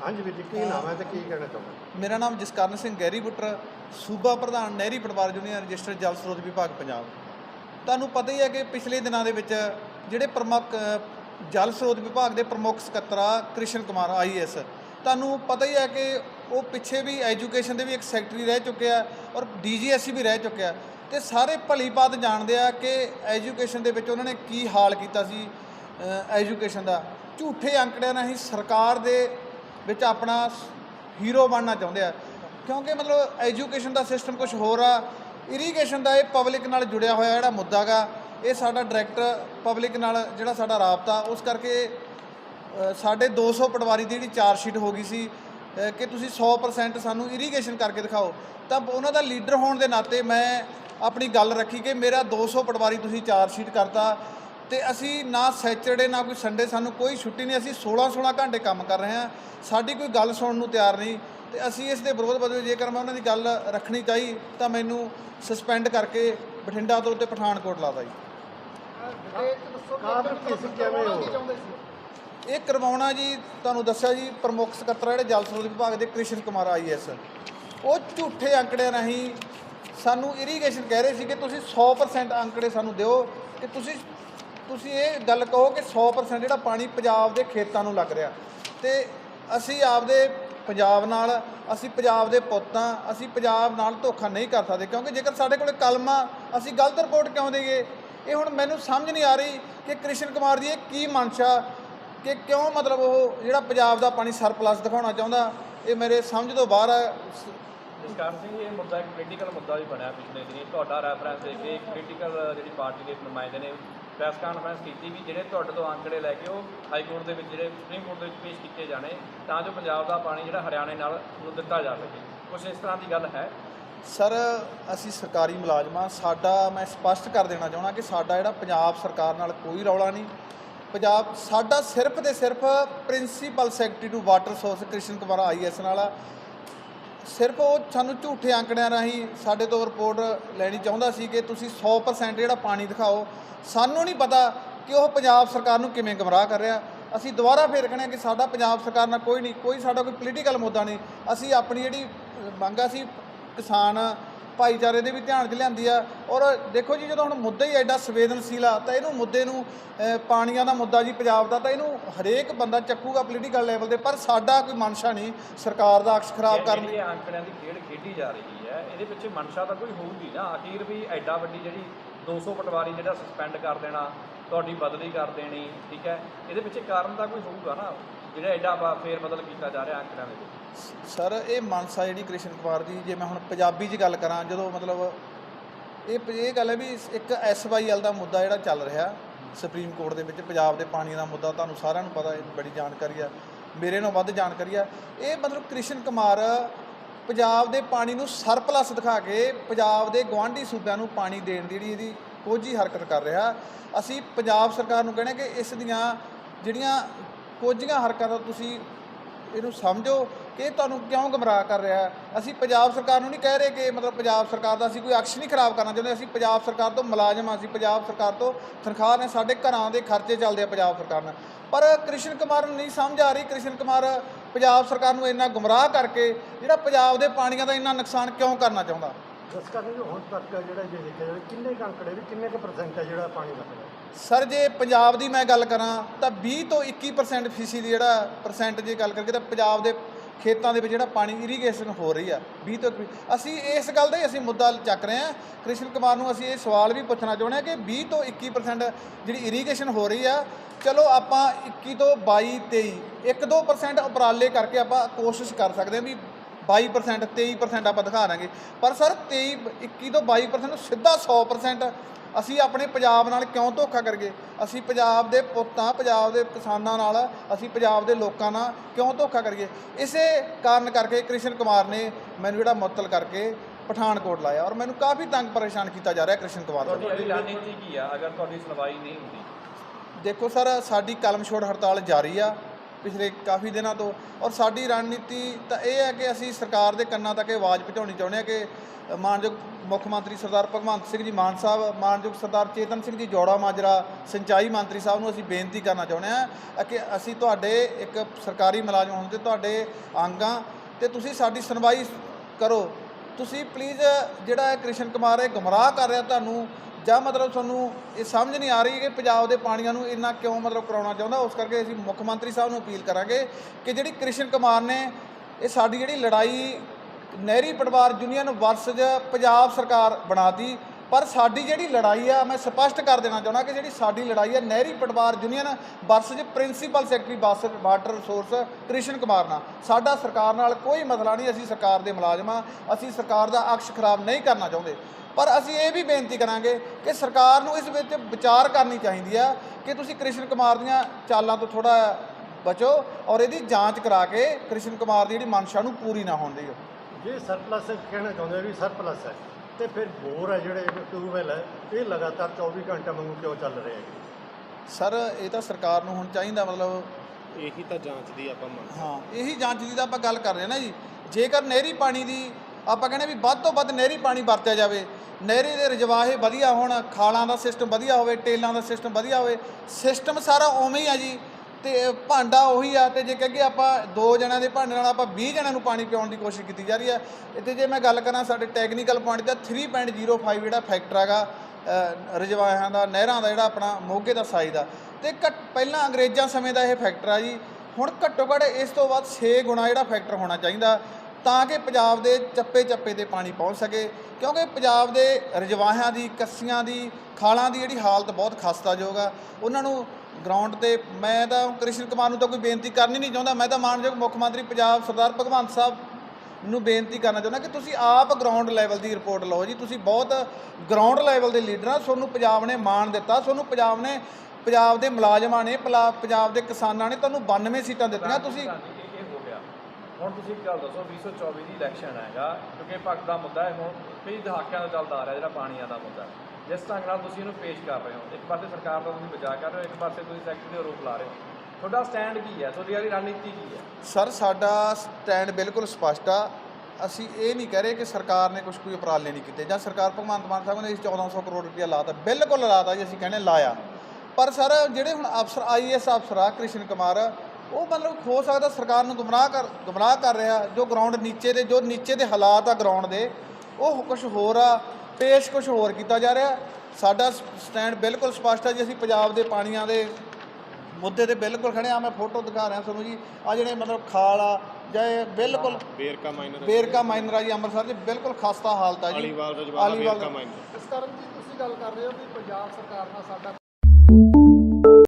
ਹਾਂਜੀ ਵੀਰ ਜੀ ਕੀ ਨਾਮ ਹੈ ਤੇ ਕੀ ਕਹਿਣਾ ਚਾਹੁੰਦੇ ਮੇਰਾ ਨਾਮ ਜਸਕਰਨ ਸਿੰਘ ਗੈਰੀ ਬੁੱਟਰ ਸੂਬਾ ਪ੍ਰਧਾਨ ਨਹਿਰੀ ਪਟਵਾਰ ਯੂਨੀਅਨ ਰਜਿਸਟਰ ਜਲ ਸਰੋਤ ਵਿਭਾਗ ਪੰਜਾਬ। ਤੁਹਾਨੂੰ ਪਤਾ ਹੀ ਹੈ ਕਿ ਪਿਛਲੇ ਦਿਨਾਂ ਦੇ ਵਿੱਚ ਜਿਹੜੇ ਪ੍ਰਮੁੱਖ ਅ, ਜਲ ਸਰੋਤ ਵਿਭਾਗ ਦੇ ਪ੍ਰਮੁੱਖ ਸਕੱਤਰਾ ਕ੍ਰਿਸ਼ਨ ਕੁਮਾਰ ਆਈਐਸ ਤੁਹਾਨੂੰ ਪਤਾ ਹੀ ਹੈ ਕਿ ਉਹ ਪਿੱਛੇ ਵੀ ਐਜੂਕੇਸ਼ਨ ਦੇ ਵੀ ਇੱਕ ਸੈਕਟਰੀ ਰਹਿ ਚੁੱਕੇ ਆ ਔਰ ਡੀਜੀਐਸਸੀ ਵੀ ਰਹਿ ਚੁੱਕਿਆ ਤੇ ਸਾਰੇ ਭਲੀ ਬਾਤ ਜਾਣਦੇ ਆ ਕਿ ਐਜੂਕੇਸ਼ਨ ਦੇ ਵਿੱਚ ਉਹਨਾਂ ਨੇ ਕੀ ਹਾਲ ਕੀਤਾ ਸੀ ਐਜੂਕੇਸ਼ਨ ਦਾ। ਝੂਠੇ ਅੰਕੜਿਆਂ ਨਾਲ ਹੀ ਸਰਕਾਰ ਦੇ ਵਿੱਚ ਆਪਣਾ ਹੀਰੋ ਬਣਨਾ ਚਾਹੁੰਦੇ ਆ। ਕਿਉਂਕਿ ਮਤਲਬ ਐਜੂਕੇਸ਼ਨ ਦਾ ਸਿਸਟਮ ਕੁਝ ਹੋਰ ਆ। ਇਰੀਗੇਸ਼ਨ ਦਾ ਇਹ ਪਬਲਿਕ ਨਾਲ ਜੁੜਿਆ ਹੋਇਆ ਜਿਹੜਾ ਮੁੱਦਾ ਗਾ ਇਹ ਸਾਡਾ ਡਾਇਰੈਕਟ ਪਬਲਿਕ ਨਾਲ ਜਿਹੜਾ ਸਾਡਾ ਰਾਬਤਾ ਉਸ ਕਰਕੇ ਅ, ਸਾਡੇ 200 ਪਟਵਾਰੀ ਦੀ ਜਿਹੜੀ ਚਾਰਜ ਸ਼ੀਟ ਹੋ ਗਈ ਸੀ ਕਿ ਤੁਸੀਂ 100% ਸਾਨੂੰ ਇਰੀਗੇਸ਼ਨ ਕਰਕੇ ਦਿਖਾਓ। ਤਾਂ ਉਹਨਾਂ ਦਾ ਲੀਡਰ ਹੋਣ ਦੇ ਨਾਤੇ ਮੈਂ ਆਪਣੀ ਗੱਲ ਰੱਖੀ ਕਿ ਮੇਰਾ 200 ਪਟਵਾਰੀ ਤੁਸੀਂ ਚਾਰਜ ਸ਼ੀਟ ਕਰਤਾ। ਤੇ ਅਸੀਂ ਨਾ ਸੈਚਰਡੇ ਨਾ ਕੋਈ ਸੰਡੇ ਸਾਨੂੰ ਕੋਈ ਛੁੱਟੀ ਨਹੀਂ। ਅਸੀਂ 16 16 ਘੰਟੇ ਕੰਮ ਕਰ ਰਹੇ ਹਾਂ। ਸਾਡੀ ਕੋਈ ਗੱਲ ਸੁਣਨ ਨੂੰ ਤਿਆਰ ਨਹੀਂ। ਤੇ ਅਸੀਂ ਇਸ ਦੇ ਵਿਰੋਧ ਵਜੋਂ ਜੇਕਰ ਮੈਂ ਉਹਨਾਂ ਦੀ ਗੱਲ ਰੱਖਣੀ ਚਾਹੀ ਤਾਂ ਮੈਨੂੰ ਸਸਪੈਂਡ ਕਰਕੇ ਬਠਿੰਡਾ ਤੋਂ ਤੇ ਪਠਾਨਕੋਟ ਲਾਤਾ ਜੀ ਇਹ ਕਰਵਾਉਣਾ ਜੀ ਤੁਹਾਨੂੰ ਦੱਸਿਆ ਜੀ ਪ੍ਰਮੁੱਖ ਸਕੱਤਰ ਜਿਹੜੇ ਜਲ ਸਰੋਤ ਵਿਭਾਗ ਦੇ ਕ੍ਰਿਸ਼ਨ ਕੁਮਾਰ ਆਈਐਸ ਉਹ ਝੂਠੇ ਅੰਕੜਿਆਂ ਰਾਹੀਂ ਸਾਨੂੰ ਇਰੀਗੇਸ਼ਨ ਕਹਿ ਰਹੇ ਸੀ ਕਿ ਤੁਸੀਂ 100% ਅੰਕੜੇ ਸਾਨੂੰ ਦਿਓ ਕਿ ਤੁਸੀਂ ਤੁਸੀਂ ਇਹ ਗੱਲ ਕਹੋ ਕਿ 100% ਜਿਹੜਾ ਪਾਣੀ ਪੰਜਾਬ ਦੇ ਖੇਤਾਂ ਨੂੰ ਲੱਗ ਰਿਹਾ। ਤੇ ਅਸੀਂ ਆਪਦੇ ਪੰਜਾਬ ਨਾਲ, ਅਸੀਂ ਪੰਜਾਬ ਦੇ ਪੁੱਤਾਂ, ਅਸੀਂ ਪੰਜਾਬ ਨਾਲ ਧੋਖਾ ਨਹੀਂ ਕਰ ਸਕਦੇ, ਕਿਉਂਕਿ ਜੇਕਰ ਸਾਡੇ ਕੋਲੇ ਕਲਮ ਆ ਅਸੀਂ ਗਲਤ ਰਿਪੋਰਟ ਕਿਉਂ ਦੇਈਏ? ਇਹ ਹੁਣ ਮੈਨੂੰ ਸਮਝ ਨਹੀਂ ਆ ਰਹੀ ਕਿ ਕ੍ਰਿਸ਼ਨ ਕੁਮਾਰ ਦੀ ਇਹ ਕੀ ਮਨਸ਼ਾ, ਕਿ ਕਿਉਂ ਮਤਲਬ ਉਹ ਜਿਹੜਾ ਪੰਜਾਬ ਦਾ ਪਾਣੀ ਸਰਪਲਸ ਦਿਖਾਉਣਾ ਚਾਹੁੰਦਾ? ਇਹ ਮੇਰੇ ਸਮਝ ਤੋਂ ਬਾਹਰ ਹੈ ਸ- ਜਸਕਰਨ ਸਿੰਘ ਇਹ ਮੁੱਦਾ ਇੱਕ ਪੋਲੀਟੀਕਲ ਮੁੱਦਾ ਵੀ ਬਣਿਆ ਪਿਛਲੇ ਦਿਨੀ। ਤੁਹਾਡਾ ਰੈਫਰੈਂਸ ਦੇ ਕੇ ਪੋਲੀਟੀਕਲ ਜਿਹੜੀ ਪਾਰਟੀ ਦੇ ਨੁਮਾਇੰਦੇ ਨੇ ਪ੍ਰੈਸ ਕਾਨਫਰੰਸ ਕੀਤੀ ਵੀ ਜਿਹੜੇ ਤੁਹਾਡੇ ਤੋਂ ਅੰਕੜੇ ਲੈ ਕੇ ਉਹ ਹਾਈ ਕੋਰਟ ਦੇ ਵਿੱਚ ਜਿਹੜੇ ਸੁਪਰੀਮ ਕੋਰਟ ਦੇ ਵਿੱਚ ਪੇਸ਼ ਕੀਤੇ ਜਾਣੇ, ਤਾਂ ਜੋ ਪੰਜਾਬ ਦਾ ਪਾਣੀ ਜਿਹੜਾ ਹਰਿਆਣੇ ਨਾਲ ਨੂੰ ਦਿੱਤਾ ਜਾ ਸਕੇ। ਕੁਛ ਇਸ ਤਰ੍ਹਾਂ ਦੀ ਗੱਲ ਹੈ? ਸਰ, ਅਸੀਂ ਸਰਕਾਰੀ ਮੁਲਾਜ਼ਮਾਂ ਸਾਡਾ, ਮੈਂ ਸਪਸ਼ਟ ਕਰ ਦੇਣਾ ਚਾਹੁੰਦਾ ਕਿ ਸਾਡਾ ਜਿਹੜਾ ਪੰਜਾਬ ਸਰਕਾਰ ਨਾਲ ਕੋਈ ਰੌਲਾ ਨਹੀਂ। ਪੰਜਾਬ, ਸਾਡਾ ਸਿਰਫ ਤੇ ਸਿਰਫ principal secretary to water source Krishan Kumar IAS ਨਾਲ ਆ। ਸਿਰਫ ਉਹ ਸਾਨੂੰ ਝੂਠੇ ਅੰਕੜਿਆਂ ਰਾਹੀਂ ਸਾਡੇ ਤੋਂ ਰਿਪੋਰਟ ਲੈਣੀ ਚਾਹੁੰਦਾ ਸੀ ਕਿ ਤੁਸੀਂ 100% ਜਿਹੜਾ ਪਾਣੀ ਦਿਖਾਓ ਸਾਨੂੰ ਨਹੀਂ ਪਤਾ ਕਿ ਉਹ ਪੰਜਾਬ ਸਰਕਾਰ ਨੂੰ ਕਿਵੇਂ ਗਮਰਾਹ ਕਰ ਰਿਹਾ। ਅਸੀਂ ਦੁਬਾਰਾ ਫੇਰ ਕਹਿੰਦੇ ਹਾਂ ਕਿ ਸਾਡਾ ਪੰਜਾਬ ਸਰਕਾਰ ਨਾਲ ਕੋਈ ਨਹੀਂ ਕੋਈ ਸਾਡਾ ਕੋਈ ਪੋਲੀਟੀਕਲ ਮੁੱਦਾ ਨਹੀਂ। ਅਸੀਂ ਆਪਣੀ ਜਿਹੜੀ ਅ, ਮੰਗ ਆ ਸੀ ਕਿਸਾਨ ਭਾਈਚਾਰੇ ਦੇ ਵੀ ਧਿਆਨ 'ਚ ਲਿਆਂਦੀ ਆ। ਔਰ ਦੇਖੋ ਜੀ, ਜਦੋਂ ਹੁਣ ਮੁੱਦਾ ਹੀ ਐਡਾ ਸੰਵੇਦਨਸ਼ੀਲ ਆ, ਤਾਂ ਇਹਨੂੰ ਮੁੱਦੇ ਨੂੰ ਪਾਣੀਆਂ ਦਾ ਮੁੱਦਾ ਜੀ, ਪੰਜਾਬ ਦਾ, ਤਾਂ ਇਹਨੂੰ ਹਰੇਕ ਬੰਦਾ ਚੱਕੂਗਾ ਪੋਲੀਟੀਕਲ ਲੈਵਲ ਤੇ, ਪਰ ਸਾਡਾ ਕੋਈ ਮਨਸ਼ਾ ਨਹੀਂ ਸਰਕਾਰ ਦਾ ਅਕਸ ਖਰਾਬ ਕਰਨ ਦੀ। ਇਹ ਅੰਕੜਿਆਂ ਦੀ ਖੇਡ ਖੇਡੀ ਜਾ ਰਹੀ ਹੈ, ਇਹਦੇ ਪਿੱਛੇ ਮਨਸ਼ਾ ਤਾਂ ਕੋਈ ਹੋਊਗੀ ਨਾ। ਅਖੀਰ ਵੀ ਐਡਾ ਵੱਡੀ ਜਿਹੜੀ 200 ਪਟਵਾਰੀ ਜਿਹੜਾ ਸਸਪੈਂਡ ਕਰ ਦੇਣਾ ਤੁਹਾਡੀ ਬਦਲੀ ਕਰ ਦੇਣੀ, ਠੀਕ ਹੈ? ਇਹਦੇ ਪਿੱਛੇ ਕਾਰਨ ਤਾਂ ਕੋਈ ਹੋਊਗਾ ਨਾ? ਜਿਹੜਾ ਐਡਾ ਫੇਰ ਬਦਲ ਕੀਤਾ ਜਾ ਰਿਹਾ ਅੰਕੜਿਆਂ ਦੇ ਵਿੱਚ ਸਰ, ਇਹ ਮਨਸਾ ਜਿਹੜੀ ਕ੍ਰਿਸ਼ਨ ਕੁਮਾਰ ਦੀ ਜੇ ਮੈਂ ਹੁਣ ਪੰਜਾਬੀ 'ਚ ਗੱਲ ਕਰਾਂ, ਜਦੋਂ ਮਤਲਬ ਇਹ ਇਹ ਗੱਲ ਹੈ ਵੀ ਇੱਕ ਐਸਵਾਈਐਲ ਦਾ ਮੁੱਦਾ ਜਿਹੜਾ ਚੱਲ ਰਿਹਾ, ਸੁਪਰੀਮ ਕੋਰਟ ਦੇ ਵਿੱਚ ਪੰਜਾਬ ਦੇ ਪਾਣੀ ਦਾ ਮੁੱਦਾ, ਤੁਹਾਨੂੰ ਸਾਰਿਆਂ ਨੂੰ ਪਤਾ ਹੈ ਬੜੀ ਜਾਣਕਾਰੀ ਆ ਮੇਰੇ ਨਾਲ ਵੱਧ ਜਾਣਕਾਰੀ ਆ ਇਹ ਮਤਲਬ ਕ੍ਰਿਸ਼ਨ ਕੁਮਾਰ ਪੰਜਾਬ ਦੇ ਪਾਣੀ ਨੂੰ ਸਰਪਲਸ ਦਿਖਾ ਕੇ, ਪੰਜਾਬ ਦੇ ਗਵਾਂਢੀ ਸੂਬਿਆਂ ਨੂੰ ਪਾਣੀ ਦੇਣ ਦੀ ਜਿਹੜੀ ਇਹਦੀ ਕੋਝੀ ਹਰਕਤ ਕਰ ਰਿਹਾ। ਅਸੀਂ ਪੰਜਾਬ ਸਰਕਾਰ ਨੂੰ ਕਹਿੰਦੇ ਕਿ ਇਸ ਦੀਆਂ ਜਿਹੜੀਆਂ ਕੋਝੀਆਂ ਹਰਕਤਾਂ ਤੁਸੀਂ ਇਹਨੂੰ ਸਮਝੋ ਕਿ ਇਹ ਤੁਹਾਨੂੰ ਕਿਉਂ ਗਮਰਾਹ ਕਰ ਰਿਹਾ। ਅਸੀਂ ਪੰਜਾਬ ਸਰਕਾਰ ਨੂੰ ਨਹੀਂ ਕਹਿ ਰਹੇ ਕਿ ਮਤਲਬ ਪੰਜਾਬ ਸਰਕਾਰ ਦਾ ਅਸੀਂ ਕੋਈ ਅਕਸ਼ ਨਹੀਂ ਖਰਾਬ ਕਰਨਾ ਚਾਹੁੰਦੇ। ਅਸੀਂ ਪੰਜਾਬ ਸਰਕਾਰ ਤੋਂ ਮੁਲਾਜ਼ਮ ਹਾਂ। ਅਸੀਂ ਪੰਜਾਬ ਸਰਕਾਰ ਤੋਂ ਤਨਖਾਹ ਨੇ ਸਾਡੇ ਘਰਾਂ ਦੇ ਖਰਚੇ ਚੱਲਦੇ ਆ ਪੰਜਾਬ ਸਰਕਾਰ ਨਾਲ। ਪਰ ਕ੍ਰਿਸ਼ਨ ਕੁਮਾਰ ਨੂੰ ਨਹੀਂ ਸਮਝ ਆ ਰਹੀ। ਕ੍ਰਿਸ਼ਨ ਕੁਮਾਰ ਪੰਜਾਬ ਸਰਕਾਰ ਨੂੰ ਇੰਨਾ ਗੁੰਮਰਾਹ ਕਰਕੇ ਜਿਹੜਾ ਪੰਜਾਬ ਦੇ ਪਾਣੀਆਂ ਦਾ ਇੰਨਾ ਨੁਕਸਾਨ ਕਿਉਂ ਕਰਨਾ ਚਾਹੁੰਦਾ? ਜਿਸ ਕਰਕੇ ਹੁਣ ਤੱਕ ਜਿਹੜਾ ਜੇ ਦੇਖਿਆ ਜਾਵੇ, ਕਿੰਨੇ ਕੁ ਵੀ, ਕਿੰਨੇ ਕੁ ਪਰਸੈਂਟ ਹੈ ਜਿਹੜਾ ਪਾਣੀ ਲੱਗ ਸਰ, ਜੇ ਪੰਜਾਬ ਦੀ ਮੈਂ ਗੱਲ ਕਰਾਂ, ਤਾਂ 20 ਤੋਂ 21% ਫੀਸੀ ਦੀ ਜਿਹੜਾ ਪਰਸੈਂਟ ਜੇ ਗੱਲ ਕਰਕੇ ਤਾਂ ਪੰਜਾਬ ਦੇ ਖੇਤਾਂ ਦੇ ਵਿੱਚ ਜਿਹੜਾ ਪਾਣੀ ਇਰੀਗੇਸ਼ਨ ਹੋ ਰਹੀ ਆ 20 ਤੋਂ 21 ਅਸੀਂ ਇਸ ਗੱਲ ਦਾ ਹੀ ਅਸੀਂ ਮੁੱਦਾ ਚੱਕ ਰਹੇ ਹਾਂ। ਕ੍ਰਿਸ਼ਨ ਕੁਮਾਰ ਨੂੰ ਅਸੀਂ ਇਹ ਸਵਾਲ ਵੀ ਪੁੱਛਣਾ ਚਾਹੁੰਦੇ ਹਾਂ ਕਿ 20 ਤੋਂ 21% ਜਿਹੜੀ ਇਰੀਗੇਸ਼ਨ ਹੋ ਰਹੀ ਆ, ਚਲੋ ਆਪਾਂ 21 ਤੋਂ 22 23 1-2% ਉਪਰਾਲੇ ਕਰਕੇ ਆਪਾਂ ਕੋਸ਼ਿਸ਼ ਕਰ ਸਕਦੇ ਹਾਂ ਵੀ 22% 23% ਆਪਾਂ ਦਿਖਾ ਦਾਂਗੇ। ਪਰ ਸਰ 23 21 ਤੋਂ 22% ਨੂੰ ਸਿੱਧਾ 100% ਅਸੀਂ ਆਪਣੇ ਪੰਜਾਬ ਨਾਲ ਕਿਉਂ ਧੋਖਾ ਕਰਗੇ ਅਸੀਂ ਪੰਜਾਬ ਦੇ ਪੁੱਤਾਂ ਪੰਜਾਬ ਦੇ ਕਿਸਾਨਾਂ ਨਾਲ ਅਸੀਂ ਪੰਜਾਬ ਦੇ ਲੋਕਾਂ ਨਾਲ ਕਿਉਂ ਧੋਖਾ ਕਰੀਏ? ਇਸੇ ਕਾਰਨ ਕਰਕੇ ਕ੍ਰਿਸ਼ਨ ਕੁਮਾਰ ਨੇ ਮੈਨੂੰ ਜਿਹੜਾ ਮੁਅੱਤਲ ਕਰਕੇ ਪਠਾਨਕੋਟ ਲਾਇਆ ਔਰ ਮੈਨੂੰ ਕਾਫੀ ਤੰਗ ਪਰੇਸ਼ਾਨ ਕੀਤਾ ਜਾ ਰਿਹਾ ਕ੍ਰਿਸ਼ਨ ਕੁਮਾਰ ਵੱਲੋਂ ਤੁਹਾਡੀ ਰਣਨੀਤੀ ਕੀ ਆ? ਅਗਰ ਤੁਹਾਡੀ ਸੁਣਵਾਈ ਨਹੀਂ ਹੁੰਦੀ। ਦੇਖੋ ਸਰ ਸਾਡੀ ਕਲਮ ਛੋੜ ਹੜਤਾਲ ਜਾਰੀ ਆ। ਪਿਛਲੇ ਕਾਫੀ ਦਿਨਾਂ ਤੋਂ। ਔਰ ਸਾਡੀ ਰਣਨੀਤੀ ਤਾਂ ਇਹ ਹੈ ਕਿ ਅਸੀਂ ਸਰਕਾਰ ਦੇ ਕੰਨਾਂ ਤੱਕ ਇਹ ਆਵਾਜ਼ ਪਹੁੰਚਾਉਣੀ ਚਾਹੁੰਦੇ ਹਾਂ ਕਿ ਮਾਨਯੋਗ ਮੁੱਖ ਮੰਤਰੀ ਸਰਦਾਰ ਭਗਵੰਤ ਸਿੰਘ ਜੀ ਮਾਨ ਸਾਹਿਬ, ਮਾਨਯੋਗ ਸਰਦਾਰ ਚੇਤਨ ਸਿੰਘ ਜੀ ਜੋੜਾ ਮਾਜਰਾ, ਸਿੰਚਾਈ ਮੰਤਰੀ ਸਾਹਿਬ ਨੂੰ ਅਸੀਂ ਬੇਨਤੀ ਕਰਨਾ ਚਾਹੁੰਦੇ ਹਾਂ ਕਿ ਅਸੀਂ ਤੁਹਾਡੇ ਇੱਕ ਸਰਕਾਰੀ ਮੁਲਾਜ਼ਮ ਹੋਣ ਤੇ ਤੁਹਾਡੇ ਅੰਗਾਂ ਤੇ ਤੁਸੀਂ ਸਾਡੀ ਸੁਣਵਾਈ ਕਰੋ। ਤੁਸੀਂ ਪਲੀਜ਼ ਜਿਹੜਾ ਇਹ ਕ੍ਰਿਸ਼ਨ ਕੁਮਾਰ ਇਹ ਗੁੰਮਰਾਹ ਕਰ ਰਿਹਾ ਤੁਹਾਨੂੰ, ਜਾਂ ਮਤਲਬ ਤੁਹਾਨੂੰ ਇਹ ਸਮਝ ਨਹੀਂ ਆ ਰਹੀ ਕਿ ਪੰਜਾਬ ਦੇ ਪਾਣੀਆਂ ਨੂੰ ਇੰਨਾ ਕਿਉਂ ਮਤਲਬ ਕਰਾਉਣਾ ਚਾਹੁੰਦਾ, ਉਸ ਕਰਕੇ ਅਸੀਂ ਮੁੱਖ ਮੰਤਰੀ ਸਾਹਿਬ ਨੂੰ ਅਪੀਲ ਕਰਾਂਗੇ ਕਿ ਜਿਹੜੀ ਕ੍ਰਿਸ਼ਨ ਕੁਮਾਰ ਨੇ ਇਹ ਸਾਡੀ ਜਿਹੜੀ ਲੜਾਈ ਨਹਿਰੀ ਪਟਵਾਰ ਯੂਨੀਅਨ ਵਰਸਜ ਪੰਜਾਬ ਸਰਕਾਰ ਬਣਾਤੀ ਪਰ ਸਾਡੀ ਜਿਹੜੀ ਲੜਾਈ ਆ, ਮੈਂ ਸਪਸ਼ਟ ਕਰ ਦੇਣਾ ਚਾਹੁੰਦਾ ਕਿ ਜਿਹੜੀ ਸਾਡੀ ਲੜਾਈ ਹੈ ਨਹਿਰੀ ਪਟਵਾਰ ਯੂਨੀਅਨ ਵਰਸਜ ਪ੍ਰਿੰਸੀਪਲ ਸੈਕਟਰੀ ਬੱਸ, ਵਾਟਰ ਰਿਸੋਰਸ ਕ੍ਰਿਸ਼ਨ ਕੁਮਾਰ ਨਾਲ। ਸਾਡਾ ਸਰਕਾਰ ਨਾਲ ਕੋਈ ਮਸਲਾ ਨਹੀਂ, ਅਸੀਂ ਸਰਕਾਰ ਦੇ ਮੁਲਾਜ਼ਮ ਹਾਂ ਅਸੀਂ ਸਰਕਾਰ ਦਾ ਅਕਸ਼ ਖਰਾਬ ਨਹੀਂ ਕਰਨਾ ਚਾਹੁੰਦੇ। ਪਰ ਅਸੀਂ ਇਹ ਵੀ ਬੇਨਤੀ ਕਰਾਂਗੇ ਕਿ ਸਰਕਾਰ ਨੂੰ ਇਸ ਵਿੱਚ ਵਿਚਾਰ ਕਰਨੀ ਚਾਹੀਦੀ ਆ ਕਿ ਤੁਸੀਂ ਕ੍ਰਿਸ਼ਨ ਕੁਮਾਰ ਦੀਆਂ ਚਾਲਾਂ ਤੋਂ ਥੋੜਾ ਬਚੋ ਔਰ ਇਹਦੀ ਜਾਂਚ ਕਰਾ ਕੇ ਕ੍ਰਿਸ਼ਨ ਕੁਮਾਰ ਦੀ ਜਿਹੜੀ ਮਨਸ਼ਾ ਨੂੰ ਪੂਰੀ ਨਾ ਹੋਣ ਦਿਓ। ਜੇ ਸਰਪਲਸ ਕਹਿਣਾ ਚਾਹੁੰਦੇ ਆ ਵੀ ਸਰਪਲਸ ਹੈ। ਤੇ ਫਿਰ ਬੋਰ ਹੈ ਜਿਹੜੇ ਟਿਊਬਵੈਲ ਹੈ ਇਹ ਲਗਾਤਾਰ 24 ਘੰਟੇ ਵਾਂਗੂ ਕਿਉਂ ਚੱਲ ਰਹੇ ਹੈਗੇ ਸਰ ਇਹ ਤਾਂ ਸਰਕਾਰ ਨੂੰ ਹੁਣ ਚਾਹੀਦਾ ਮਤਲਬ ਇਹੀ ਤਾਂ ਜਾਂਚ ਦੀ ਆਪਾਂ ਮੰਗ ਹਾਂ ਇਹੀ ਜਾਂਚ ਦੀ ਤਾਂ ਆਪਾਂ ਗੱਲ ਕਰ ਰਹੇ ਹਾਂ ਨਾ ਜੀ। ਜੇਕਰ ਨਹਿਰੀ ਪਾਣੀ ਦੀ ਆਪਾਂ ਕਹਿੰਦੇ ਵੀ ਵੱਧ ਤੋਂ ਵੱਧ ਨਹਿਰੀ ਪਾਣੀ ਵਰਤਿਆ ਜਾਵੇ ਨਹਿਰੀ ਦੇ ਰਜਵਾਹੇ ਵਧੀਆ ਹੋਣ ਖਾਲਾਂ ਦਾ ਸਿਸਟਮ ਵਧੀਆ ਹੋਵੇ ਟੇਲਾਂ ਦਾ ਸਿਸਟਮ ਵਧੀਆ ਹੋਵੇ ਸਿਸਟਮ ਸਾਰਾ ਉਵੇਂ ਹੀ ਆ ਜੀ। ਤੇ ਭਾਂਡਾ ਉਹੀ ਆ ਤੇ ਜੇ ਕਹੀਏ ਆਪਾਂ ਦੋ ਜਣਿਆਂ ਦੇ ਭਾਂਡੇ ਨਾਲ ਆਪਾਂ 20 ਜਣਿਆਂ ਨੂੰ ਪਾਣੀ ਪਿਆਉਣ ਦੀ ਕੋਸ਼ਿਸ਼ ਕੀਤੀ ਜਾ ਰਹੀ ਹੈ ਇੱਥੇ ਜੇ ਮੈਂ ਗੱਲ ਕਰਾਂ ਸਾਡੇ ਟੈਕਨੀਕਲ ਪੁਆਇੰਟ ਦਾ 3.05 ਜਿਹੜਾ ਫੈਕਟਰ ਹੈਗਾ ਅ, ਰਜਵਾਹਿਆਂ ਦਾ ਨਹਿਰਾਂ ਦਾ ਜਿਹੜਾ ਆਪਣਾ ਮੋਗੇ ਦਾ ਸਾਈਜ਼ ਦਾ ਤੇ ਘੱਟ ਪਹਿਲਾਂ ਅੰਗਰੇਜ਼ਾਂ ਸਮੇਂ ਦਾ ਇਹ ਫੈਕਟਰ ਆ ਜੀ ਹੁਣ ਘੱਟੋ ਘੱਟ ਇਸ ਤੋਂ ਬਾਅਦ 6 ਗੁਣਾ ਜਿਹੜਾ ਫੈਕਟਰ ਹੋਣਾ ਚਾਹੀਦਾ ਤਾਂ ਕਿ ਪੰਜਾਬ ਦੇ ਚੱਪੇ ਚੱਪੇ ਤੇ ਪਾਣੀ ਪਹੁੰਚ ਸਕੇ ਕਿਉਂਕਿ ਪੰਜਾਬ ਦੇ ਰਜਵਾਹਿਆਂ ਦੀ ਕੱਸੀਆਂ ਦੀ ਖਾਲਾਂ ਦੀ ਜਿਹੜੀ ਹਾਲਤ ਬਹੁਤ ਖਸਤਾਯੋਗ ਆ ਉਹਨਾਂ ਨੂੰ ਗਰਾਊਂਡ ਤੇ ਮੈਂ ਤਾਂ ਕ੍ਰਿਸ਼ਨ ਕੁਮਾਰ ਨੂੰ ਤਾਂ ਕੋਈ ਬੇਨਤੀ ਕਰਨੀ ਨਹੀਂ ਚਾਹੁੰਦਾ। ਮੈਂ ਤਾਂ ਮਾਨਯੋਗ ਮੁੱਖ ਮੰਤਰੀ ਪੰਜਾਬ ਸਰਦਾਰ ਭਗਵੰਤ ਸਾਹਿਬ ਨੂੰ ਬੇਨਤੀ ਕਰਨਾ ਚਾਹੁੰਦਾ ਕਿ ਤੁਸੀਂ ਆਪ ਗਰਾਊਂਡ ਲੈਵਲ ਦੀ ਰਿਪੋਰਟ ਲਓ ਜੀ। ਤੁਸੀਂ ਬਹੁਤ ਗਰਾਊਂਡ ਲੈਵਲ ਦੇ ਲੀਡਰ ਆ। ਤੁਹਾਨੂੰ ਪੰਜਾਬ ਨੇ ਮਾਣ ਦਿੱਤਾ। ਤੁਹਾਨੂੰ ਪੰਜਾਬ ਨੇ ਪੰਜਾਬ ਦੇ ਮੁਲਾਜ਼ਮਾਂ ਨੇ ਪੰਜਾਬ ਦੇ ਕਿਸਾਨਾਂ ਨੇ ਤੁਹਾਨੂੰ 92 ਸੀਟਾਂ ਦਿੱਤੀਆਂ। ਤੁਸੀਂ ਹੁਣ ਤੁਸੀਂ ਇੱਕ ਗੱਲ ਦੱਸੋ 2024 ਦੀ ਇਲੈਕਸ਼ਨ ਹੈਗਾ ਕਿਉਂਕਿ ਭਗਤ ਦਾ ਮੁੱਦਾ ਹੈ। ਹੁਣ ਕਈ ਦਹਾਕਿਆਂ ਤੋਂ ਚੱਲਦਾ ਆ ਰਿਹਾ ਜਿਹੜਾ ਪਾਣੀਆਂ ਦਾ ਮੁੱਦਾ। ਜਿਸ ਢੰਗ ਨਾਲ ਤੁਸੀਂ ਇਹਨੂੰ ਪੇਸ਼ ਕਰ ਰਹੇ ਹੋ, ਇੱਕ ਪਾਸੇ ਸਰਕਾਰ ਦਾ ਤੁਸੀਂ ਬਚਾਅ ਕਰ ਰਹੇ ਹੋ, ਇੱਕ ਪਾਸੇ ਤੁਸੀਂ ਸੈਕਟਰੀ ਦੇ ਆਰੋਪ ਲਾ ਰਹੇ ਹੋ। ਤੁਹਾਡਾ ਸਟੈਂਡ ਕੀ ਹੈ? ਤੁਹਾਡੀ ਵਾਲੀ ਰਣਨੀਤੀ ਕੀ ਹੈ? ਸਰ, ਸਾਡਾ ਸਟੈਂਡ ਬਿਲਕੁਲ ਸਪਸ਼ਟ ਆ। ਅਸੀਂ ਇਹ ਨਹੀਂ ਕਹਿ ਰਹੇ ਕਿ ਸਰਕਾਰ ਨੇ ਕੁਝ ਕੋਈ ਉਪਰਾਲੇ ਨਹੀਂ ਕੀਤੇ, ਜਾਂ ਸਰਕਾਰ ਭਗਵੰਤ ਮਾਨ ਸਾਹਿਬ ਨੇ ਇਸ 1400 ਕਰੋੜ ਰੁਪਇਆ ਲਾਤਾ ਬਿਲਕੁਲ ਲਾਤਾ ਜੀ, ਅਸੀਂ ਕਹਿੰਦੇ ਲਾਇਆ। ਪਰ ਸਰ, ਜਿਹੜੇ ਹੁਣ ਅਫਸਰ ਆਈਐਸ ਅਫਸਰ ਆ, ਕ੍ਰਿਸ਼ਨ ਕੁਮਾਰ, ਉਹ ਮਤਲਬ ਹੋ ਸਕਦਾ ਸਰਕਾਰ ਨੂੰ ਗੁੰਮਰਾਹ ਕਰ ਗੁੰਮਰਾਹ ਕਰ ਰਿਹਾ, ਜੋ ਗਰਾਊਂਡ ਨੀਚੇ ਦੇ, ਜੋ ਨੀਚੇ ਦੇ ਹਾਲਾਤ ਆ ਗਰਾਊਂਡ ਦੇ, ਉਹ ਕੁਝ ਹੋਰ ਆ। ਪੇਸ਼ ਕੁਝ ਹੋਰ ਕੀਤਾ ਜਾ ਰਿਹਾ। ਸਾਡਾ ਸਟੈਂਡ ਬਿਲਕੁਲ ਸਪਸ਼ਟ ਆ ਜੀ ਅਸੀਂ ਪੰਜਾਬ ਦੇ ਪਾਣੀਆਂ ਦੇ ਮੁੱਦੇ ਤੇ ਬਿਲਕੁਲ ਖੜੇ ਆ ਮੈਂ ਫੋਟੋ ਦਿਖਾ ਰਿਹਾ ਤੁਹਾਨੂੰ ਜੀ। ਆ ਜਿਹੜੇ ਮਤਲਬ ਖਾਲ ਆ ਜਾਂ ਇਹ ਬਿਲਕੁਲ ਬੇਰਕਾ ਮਾਈਨਰ ਬੇਰਕਾ ਮਾਈਨਰ ਆ ਜੀ ਅੰਮ੍ਰਿਤਸਰ ਦੇ ਬਿਲਕੁਲ ਖਸਤਾ ਹਾਲਤ ਆ ਜੀ। ਅਲੀਵਾਲ ਰਜਵਾਲਾ ਅਲੀਵਾਲ ਬੇਰਕਾ ਮਾਈਨਰ। ਇਸ ਕਾਰਨ ਜੀ ਤੁਸੀਂ ਗੱਲ ਕਰ ਰਹੇ ਹੋ ਵੀ ਪੰਜਾਬ ਸਰਕਾਰ ਨਾਲ ਸਾਡਾ